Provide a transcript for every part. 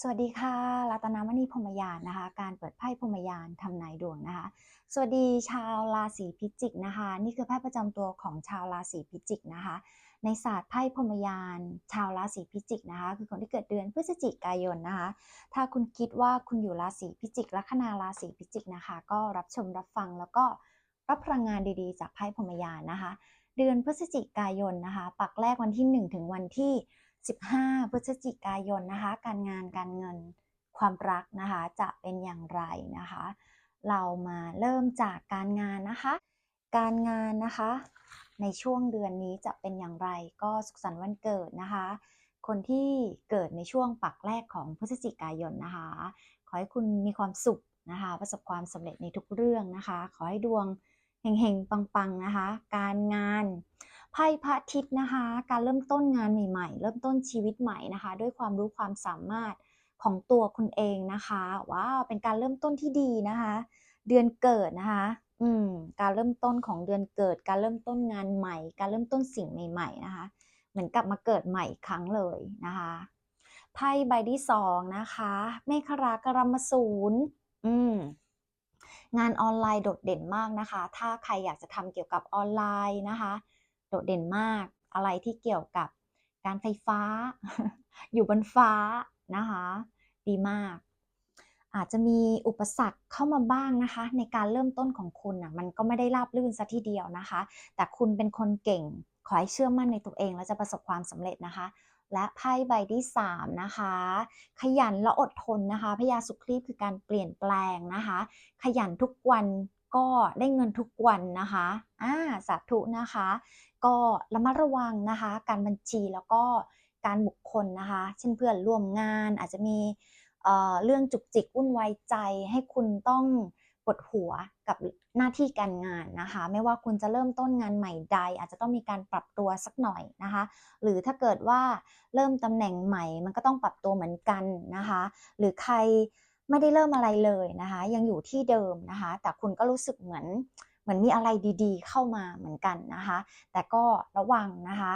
สวัสดีค่ะรัตนามณีพรมยานนะคะ การเปิดไพ่พรมยานทำนายดวงนะคะ สวัสดีชาวราศีพิจิกนะคะ นี่คือไพ่ประจำตัวของชาวราศีพิจิกนะคะ ในศาสตร์ไพ่พรมยานชาวราศีพิจิกนะคะ คือคนที่เกิดเดือนพฤศจิกายนนะคะ ถ้าคุณคิดว่าคุณอยู่ราศีพิจิกลัคนาราศีพิจิกนะคะ ก็รับชมรับฟังแล้วก็รับพลังงานดีๆ จากไพ่พรมยานนะคะ เดือนพฤศจิกายนนะคะ ปักแรกวันที่ 1 ถึงวันที่ 15 พฤศจิกายนนะคะ การงานการเงินความรักนะคะ จะเป็นอย่างไรนะคะ เรามาเริ่มจากการงานนะคะ การงานนะคะ ในช่วงเดือนนี้จะเป็นอย่างไรก็สุขสันต์วันเกิดนะคะ คนที่เกิดในช่วงปักแรกของพฤศจิกายนนะคะ ขอให้คุณมีความสุขนะคะ ประสบความสำเร็จในทุกเรื่องนะคะ ขอให้ดวงเฮงๆปังๆนะคะ การงาน ไพ่พระอาทิตย์นะคะ การเริ่มต้นงานใหม่ๆ เริ่มต้นชีวิตใหม่นะคะ ด้วยความรู้ความสามารถของตัวคุณเองนะคะว้าวเป็นการเริ่มต้นที่ดีนะคะ เดือนเกิดนะคะ อืมการเริ่มต้นของเดือนเกิด การเริ่มต้นงานใหม่ การเริ่มต้นสิ่งใหม่ ๆ นะคะ เหมือนกลับมาเกิดใหม่อีกครั้งเลยนะคะไพ่ใบที่สองนะคะเมฆรากรมสูรอืมงานออนไลน์โดดเด่นมากนะคะ ถ้าใครอยากจะทำเกี่ยวกับออนไลน์นะคะ ดดเด่นมาก อะไรที่เกี่ยวกับการไฟฟ้า อยู่บนฟ้านะคะ ดีมาก อาจจะมีอุปสรรคเข้ามาบ้างนะคะ ในการเริ่มต้นของคุณนะมันก็ไม่ได้ราบรื่นซะทีเดียวนะคะ แต่คุณเป็นคนเก่ง ขอให้เชื่อมั่นในตัวเอง แล้วจะประสบความสำเร็จนะคะและไพ่ใบที่ 3 นะคะ ขยันและอดทนนะคะพญาสุครีพคือการเปลี่ยนแปลงนะคะ ขยันทุกวัน ก็ได้เงินทุกวันนะคะอ่าสาธุนะคะ ก็ระมัดระวังนะคะ การบัญชีแล้วก็การบุคคลนะคะ เช่นเพื่อนร่วมงานอาจจะมีเอ่อเรื่องจุกจิกวุ่นวายใจให้คุณต้องปวดหัวกับหน้าที่การงานนะคะ ไม่ว่าคุณจะเริ่มต้นงานใหม่ใด อาจจะต้องมีการปรับตัวสักหน่อยนะคะ หรือถ้าเกิดว่าเริ่มตำแหน่งใหม่ มันก็ต้องปรับตัวเหมือนกันนะคะ หรือใคร ไม่ได้เริ่มอะไรเลยนะคะ ยังอยู่ที่เดิมนะคะ แต่คุณก็รู้สึกเหมือนเหมือนมีอะไรดีๆ เข้ามาเหมือนกันนะคะ แต่ก็ระวังนะคะ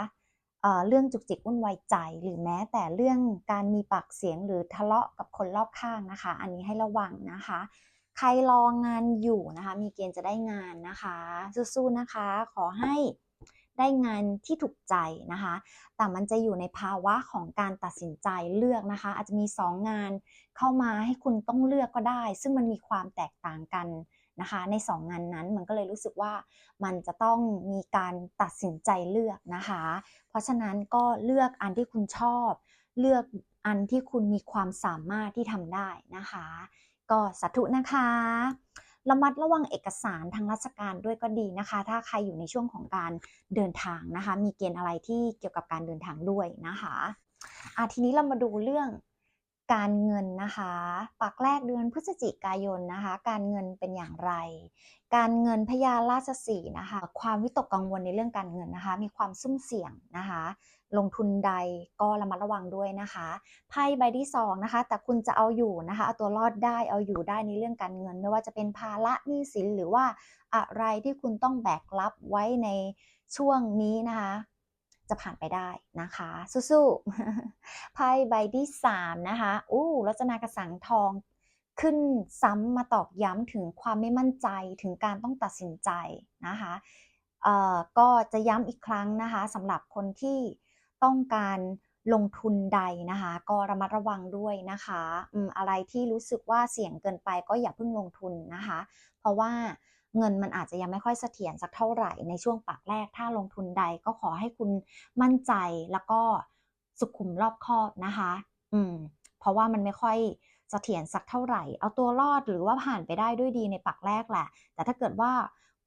เเรื่องจุกจิกวุ่นวายใจหรือแม้แต่เรื่องการมีปากเสียงหรือทะเลาะกับคนรอบข้างนะคะ อันนี้ให้ระวังนะคะ ใครรองานอยู่นะคะ มีเกณฑ์จะได้งานนะคะสู้ๆนะคะ ขอให้ ได้งานที่ถูกใจนะคะ แต่มันจะอยู่ในภาวะของการตัดสินใจเลือกนะคะ อาจจะมี 2 งานเข้ามาให้คุณต้องเลือกก็ได้ ซึ่งมันมีความแตกต่างกันนะคะ ใน 2 งานนั้นมันก็เลยรู้สึกว่ามันจะต้องมีการตัดสินใจเลือกนะคะ เพราะฉะนั้นก็เลือกอันที่คุณชอบ เลือกอันที่คุณมีความสามารถที่ทำได้นะคะ ก็สาธุนะคะ ระมัดระวังเอกสารทางราชการด้วยก็ดีนะคะ ถ้าใครอยู่ในช่วงของการเดินทางนะคะ มีเกณฑ์อะไรที่เกี่ยวกับการเดินทางด้วยนะคะอะทีนี้เรามาดูเรื่อง การเงินนะคะปักแรกเดือนพฤศจิกายนนะคะ การเงินเป็นอย่างไร การเงินพญาราชสีนะคะ ความวิตกกังวลในเรื่องการเงินนะคะ มีความซุ่มเสี่ยงนะคะ ลงทุนใดก็ระมัดระวังด้วยนะคะไพ่ใบที่2นะคะ แต่คุณจะเอาอยู่นะคะเอาตัวรอดได้เอาอยู่ได้ในเรื่องการเงิน ไม่ว่าจะเป็นภาระหนี้สินหรือว่าอะไรที่คุณต้องแบกรับไว้ในช่วงนี้นะคะ จะผ่านไปได้นะคะ สู้ๆไพ่ใบที่ 3 นะคะ อู้รัชนากระสังทองขึ้นซ้ำมาตอกย้ำถึงความไม่มั่นใจถึงการต้องตัดสินใจนะคะเอ่อก็จะย้ำอีกครั้งนะคะสำหรับคนที่ต้องการลงทุนใดนะคะ ก็ระมัดระวังด้วยนะคะอืมอะไรที่รู้สึกว่าเสี่ยงเกินไปก็อย่าเพิ่งลงทุนนะคะ เพราะว่า เงินมันอาจจะยังไม่ค่อยเสถียรสักเท่าไหร่ในช่วงปากแรก ถ้าลงทุนใดก็ขอให้คุณมั่นใจแล้วก็สุขุมรอบคอบนะคะ อืม เพราะว่ามันไม่ค่อยเสถียรสักเท่าไหร่ เอาตัวรอดหรือว่าผ่านไปได้ด้วยดีในปักแรกแหละ แต่ถ้าเกิดว่า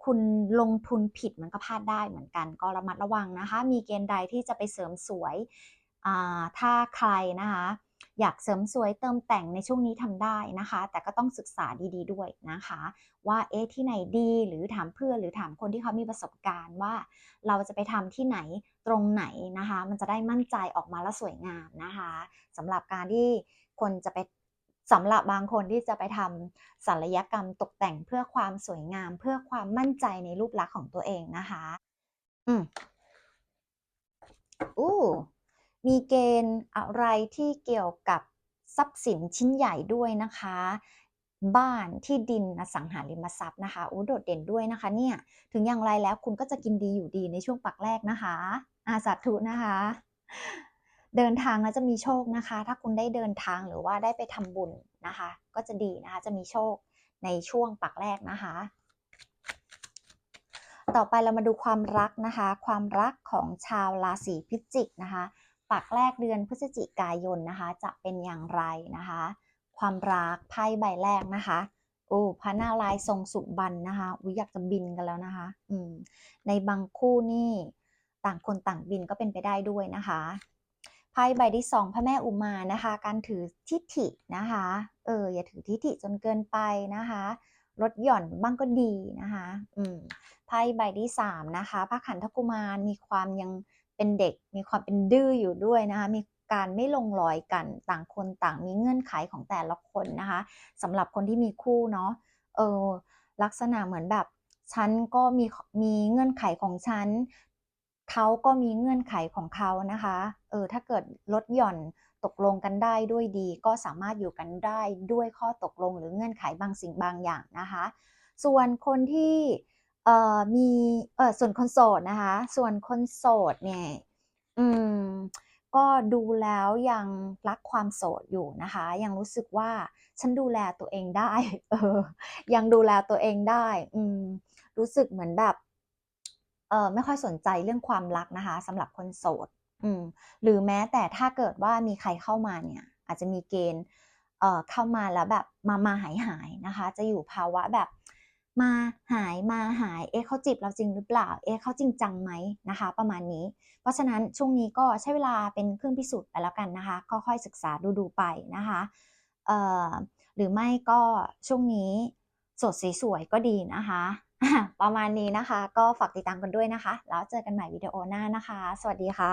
คุณลงทุนผิดมันก็พลาดได้เหมือนกัน ก็ระมัดระวังนะคะ มีเกณฑ์ใดที่จะไปเสริมสวยอ่าถ้าใครนะคะ อยากเสริมสวยเติมแต่งในช่วงนี้ทำได้นะคะ แต่ก็ต้องศึกษาดี ๆ ด้วยนะคะ ว่าเอ๊ะที่ไหนดีหรือถามเพื่อนหรือถามคนที่เขามีประสบการณ์ว่า เราจะไปทำที่ไหนตรงไหนนะคะ มันจะได้มั่นใจออกมาแล้วสวยงามนะคะสำหรับการที่คนจะไปสำหรับบางคนที่จะไปทำศัลยกรรมตกแต่งเพื่อความสวยงาม เพื่อความมั่นใจในรูปลักษณ์ของตัวเองนะคะ อืมอู้ มีเกณฑ์อะไรที่เกี่ยวกับทรัพย์สินชิ้นใหญ่ด้วยนะคะ บ้านที่ดินอสังหาริมทรัพย์นะคะอู้โดดเด่นด้วยนะคะเนี่ยถึงอย่างไรแล้วคุณก็จะกินดีอยู่ดีในช่วงปักแรกนะคะอาสาธุนะคะ เดินทางแล้วจะมีโชคนะคะ ถ้าคุณได้เดินทางหรือว่าได้ไปทำบุญนะคะ ก็จะดีนะคะจะมีโชคในช่วงปักแรกนะคะ ต่อไปเรามาดูความรักนะคะ ความรักของชาวราศีพิจิกนะคะ ปักแรกเดือนพฤศจิกายนนะคะ จะเป็นอย่างไรนะคะ ความรักไพ่ใบแรกนะคะโอ้พระนารายทรงสุบรรณนะคะอุ้ยอยากจะบินกันแล้วนะคะ อืมในบางคู่นี่ต่างคนต่างบินก็เป็นไปได้ด้วยนะคะไพ่ใบที่สองพระแม่อุมานะคะ การถือทิฐินะคะ เอออย่าถือทิฐิจนเกินไปนะคะลดหย่อนบ้างก็ดีนะคะ อืมไพ่ใบที่สามนะคะพระขันธกุมารมีความยัง เป็นเด็ก มีความเป็นดื้ออยู่ด้วยนะคะ มีการไม่ลงรอยกัน ต่างคนต่างมีเงื่อนไขของแต่ละคนนะคะสำหรับคนที่มีคู่เนาะ เออ ลักษณะเหมือนแบบ ฉันก็มี มีเงื่อนไขของฉัน เขาก็มีเงื่อนไขของเขานะคะ เออ ถ้าเกิดลดหย่อนตกลงกันได้ด้วยดี ก็สามารถอยู่กันได้ด้วยข้อตกลงหรือเงื่อนไขบางสิ่งบางอย่างนะคะ ส่วนคนที่ เอ่อมีเออส่วนคนโสดนะคะ ส่วนคนโสดเนี่ยอืมก็ดูแล้วยังรักความโสดอยู่นะคะ ยังรู้สึกว่าฉันดูแลตัวเองได้ เออ ยังดูแลตัวเองได้ อืม รู้สึกเหมือนแบบเออไม่ค่อยสนใจเรื่องความรักนะคะสำหรับคนโสด อืม หรือแม้แต่ถ้าเกิดว่ามีใครเข้ามาเนี่ย อาจจะมีเกณฑ์เอ่อเข้ามาแล้วแบบมามาหายหายนะคะ จะอยู่ภาวะแบบ มาหายมาหาย เอ๊ะเขาจีบเราจริงหรือเปล่า เอ๊ะเขาจริงจังไหมนะคะ ประมาณนี้ เพราะฉะนั้นช่วงนี้ก็ใช้เวลาเป็นเครื่องพิสูจน์ไปแล้วกันนะคะค่อยๆศึกษาดูๆไปนะคะเอ่อหรือไม่ก็ช่วงนี้สดสวยๆก็ดีนะคะ ประมาณนี้นะคะ ก็ฝากติดตามกันด้วยนะคะ แล้วเจอกันใหม่วิดีโอหน้านะคะ สวัสดีค่ะ